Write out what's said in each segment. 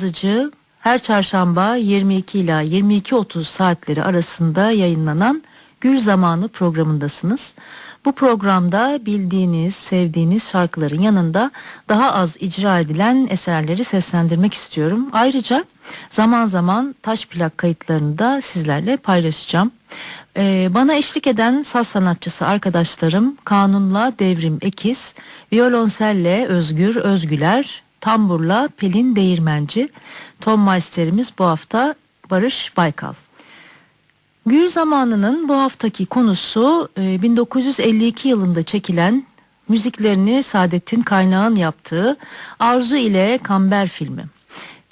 Yazıcı. Her çarşamba 22 ila 22.30 saatleri arasında yayınlanan Gül Zamanı programındasınız. Bu programda bildiğiniz, sevdiğiniz şarkıların yanında daha az icra edilen eserleri seslendirmek istiyorum. Ayrıca zaman zaman taş plak kayıtlarını da sizlerle paylaşacağım. Ee, bana eşlik eden saz sanatçısı arkadaşlarım Kanun'la Devrim Ekiz, violonselle Özgür Özgüler, tamburla Pelin Değirmenci, ton meisterimiz bu hafta Barış Baykal. Gül zamanının bu haftaki konusu e, 1952 yılında çekilen müziklerini Saadettin Kaynağ'ın yaptığı Arzu ile Kamber filmi.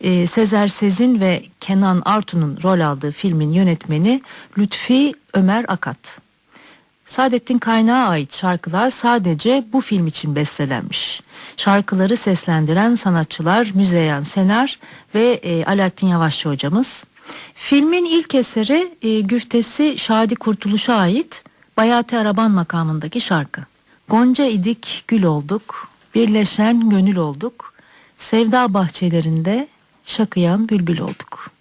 E, Sezer Sezin ve Kenan Artun'un rol aldığı filmin yönetmeni Lütfi Ömer Akat. Saadettin Kaynağ'a ait şarkılar sadece bu film için bestelenmiş. Şarkıları seslendiren sanatçılar Müzeyyen Senar ve e, Alaaddin Yavaşçı hocamız. Filmin ilk eseri e, güftesi Şadi Kurtuluş'a ait Bayati Araban makamındaki şarkı. Gonca idik gül olduk, birleşen gönül olduk, sevda bahçelerinde şakıyan bülbül olduk.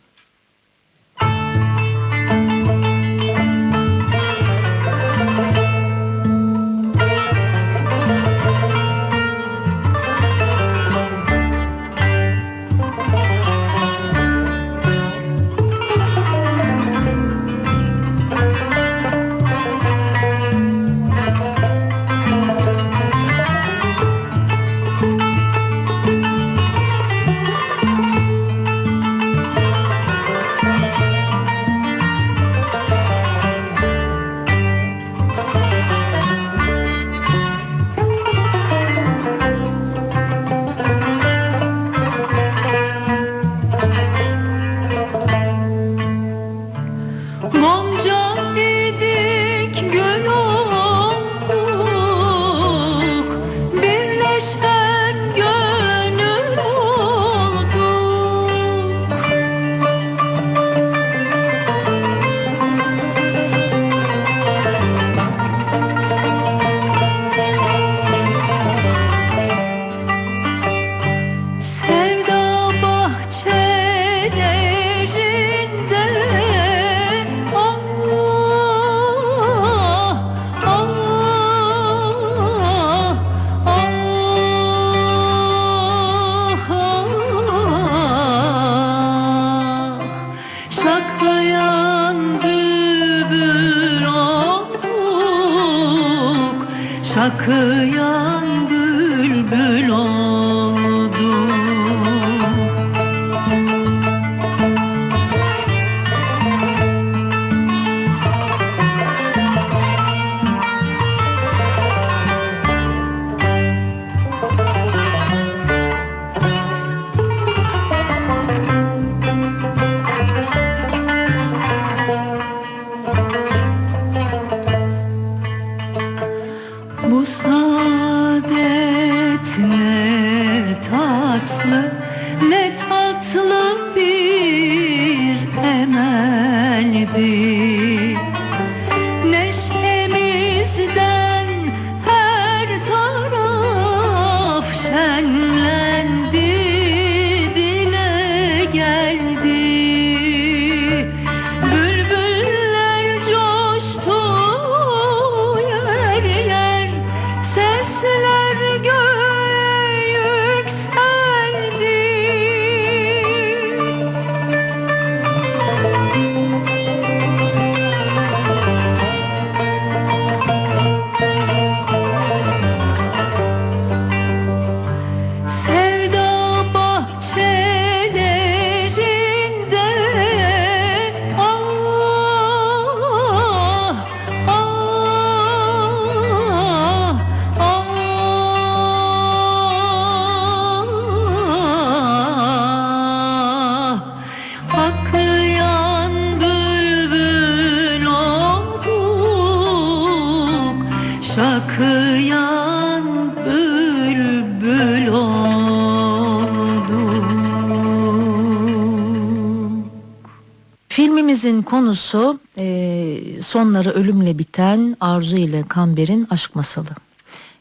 Konusu e, sonları ölümle biten Arzu ile Kamber'in aşk masalı.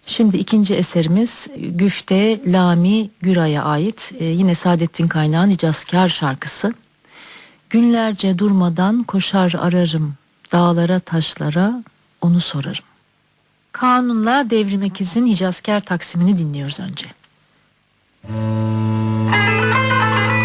Şimdi ikinci eserimiz Güfte Lami Güray'a ait e, yine Saadettin Kaynağ'ın Hicazkar şarkısı. Günlerce durmadan koşar ararım dağlara taşlara onu sorarım. Kanunla Devrim Ekiz'in Hicazkar taksimini dinliyoruz önce. Günlerce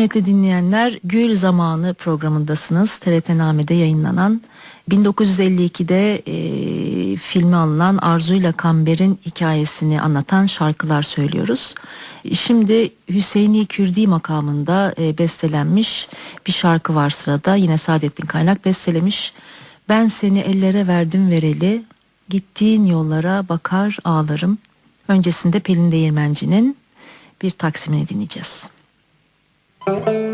Kıymetli dinleyenler Gül Zamanı programındasınız. TRT yayınlanan 1952'de e, filme alınan Arzu ile Kamber'in hikayesini anlatan şarkılar söylüyoruz. Şimdi Hüseyini Kürdi makamında e, bestelenmiş bir şarkı var sırada. Yine Saadettin Kaynak bestelemiş. Ben seni ellere verdim vereli, gittiğin yollara bakar ağlarım. Öncesinde Pelin Değirmenci'nin bir taksimini dinleyeceğiz. Ben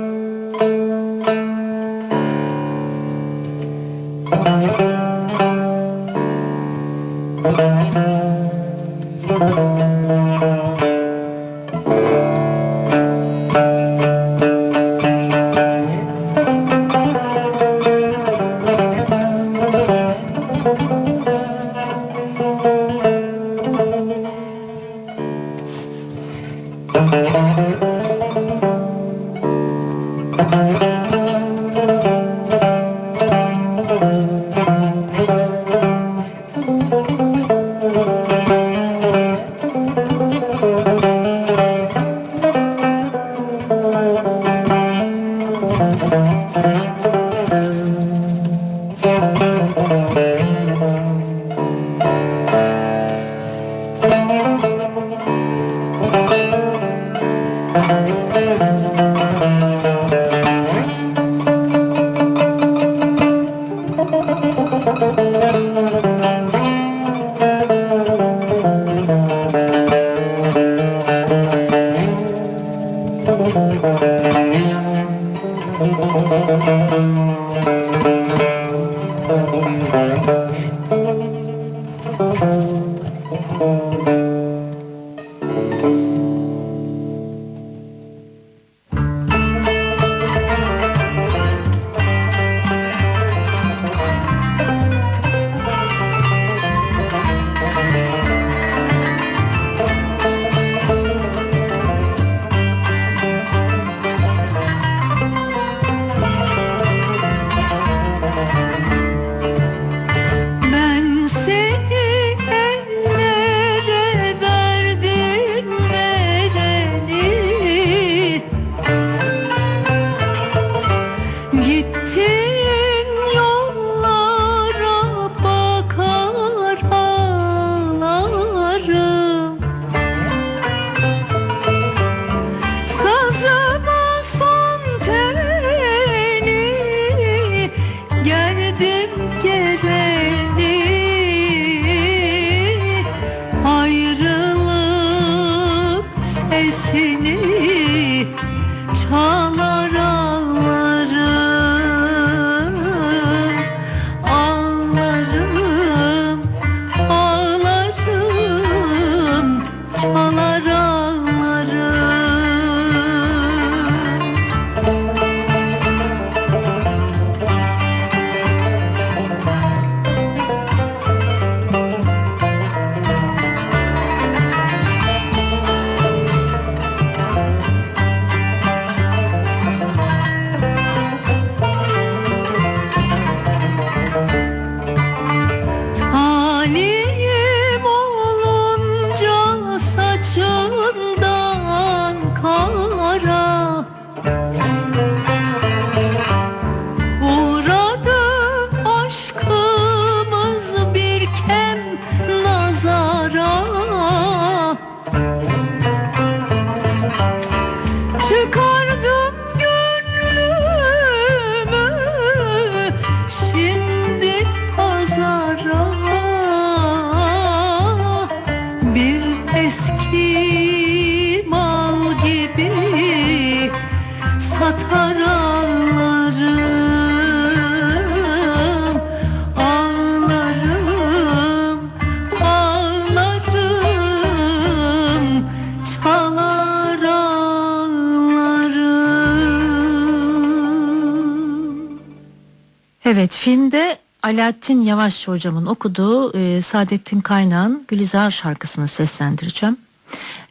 Alaaddin Yavaşçı hocamın okuduğu e, Saadettin Kaynağ'ın Gülizar şarkısını seslendireceğim.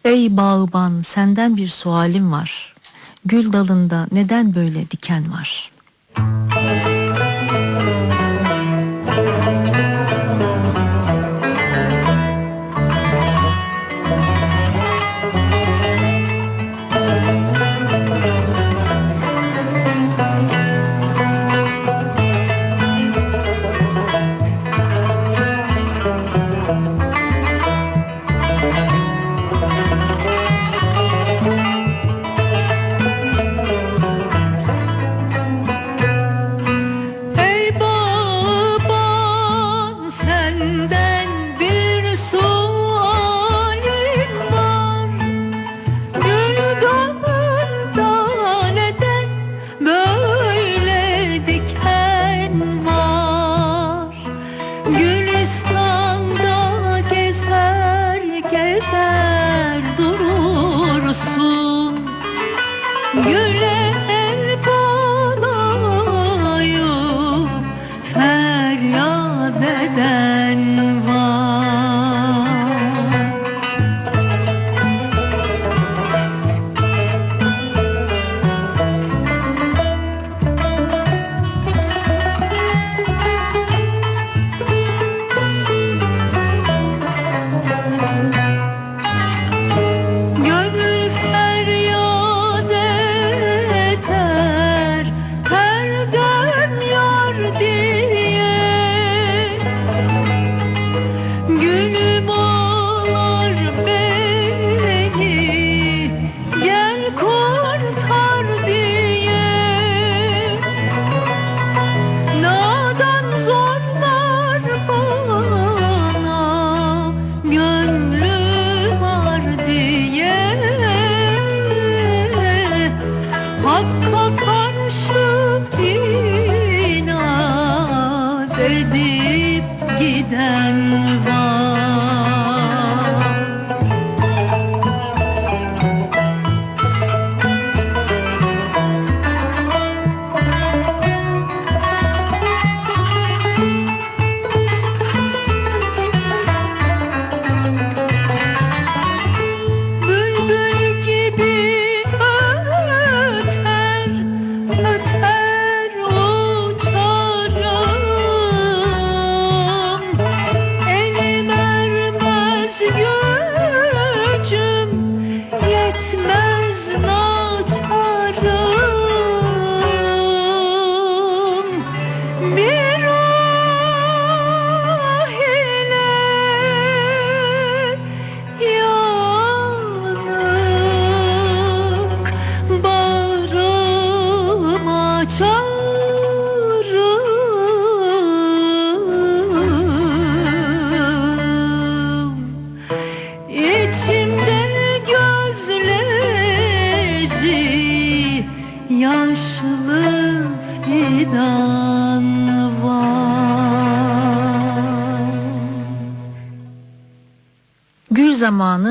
Ey bağban senden bir sualim var. Gül dalında neden böyle diken var? Gül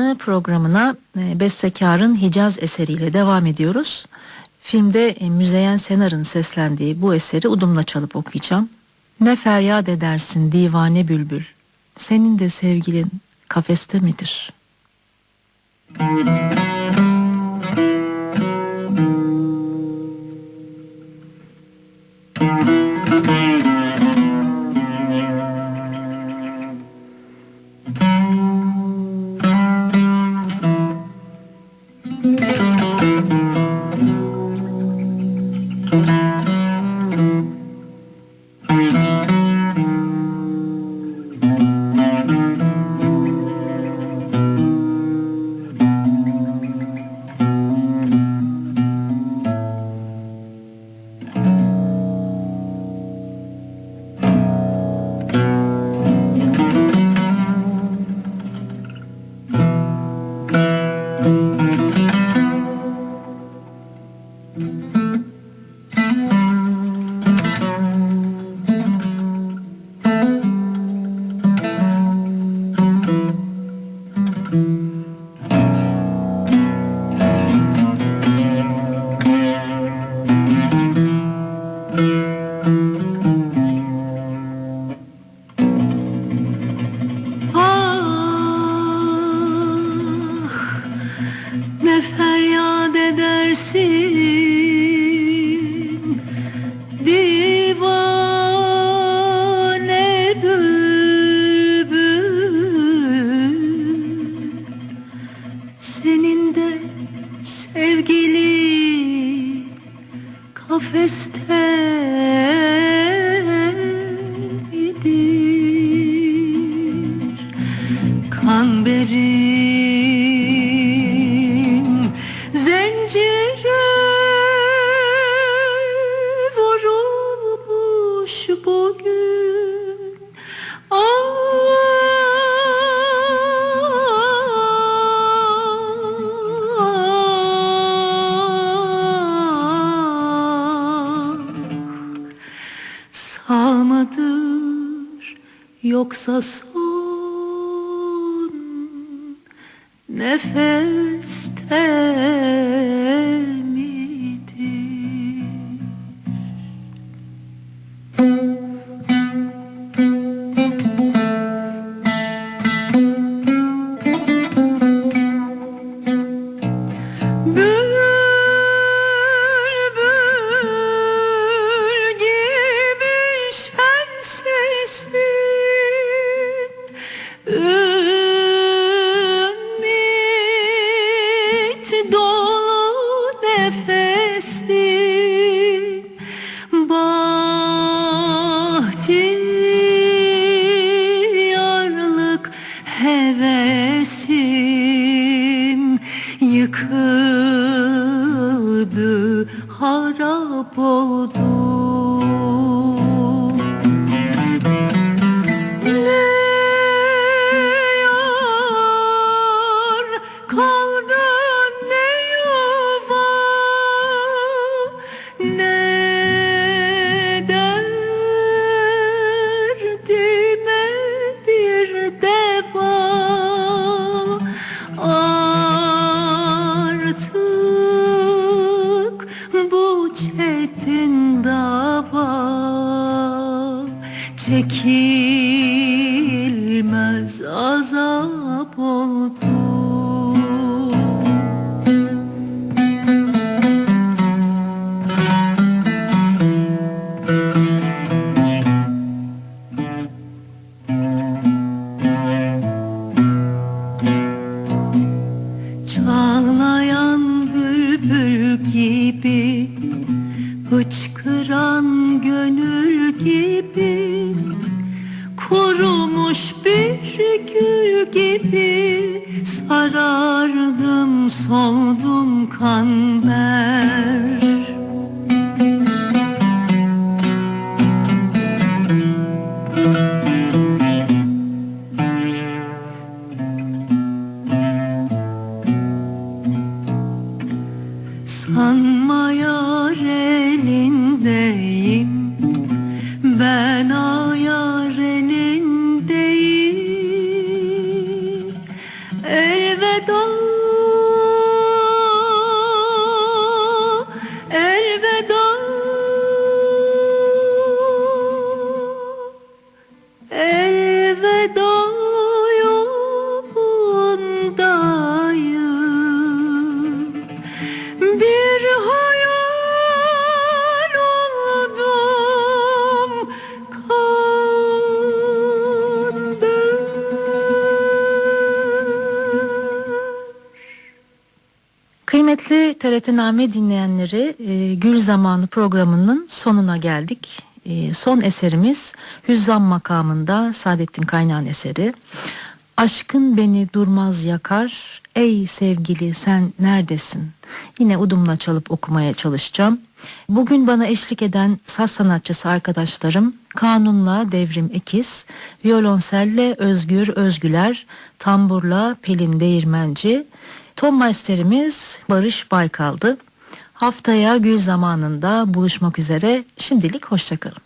Zamanı programına e, bestekarın Hicaz eseriyle devam ediyoruz. Filmde e, Müzeyyen Senar'ın seslendiği bu eseri udumla çalıp okuyacağım. Ne feryat edersin divane bülbül, senin de sevgilin kafeste midir? Ah kafeste midir? us gül gibi Sarardım soldum kanber TRT Name dinleyenleri e, Gül Zamanı programının sonuna geldik. E, son eserimiz Hüzzam makamında Saadettin Kaynağ'ın eseri. Aşkın beni durmaz yakar, ey sevgili sen neredesin? Yine udumla çalıp okumaya çalışacağım. Bugün bana eşlik eden saz sanatçısı arkadaşlarım Kanun'la Devrim Ekiz, violonselle Özgür Özgüler, tamburla Pelin Değirmenci, Ton masterimiz Barış Baykal'dı. Haftaya gül zamanında buluşmak üzere. Şimdilik hoşçakalın.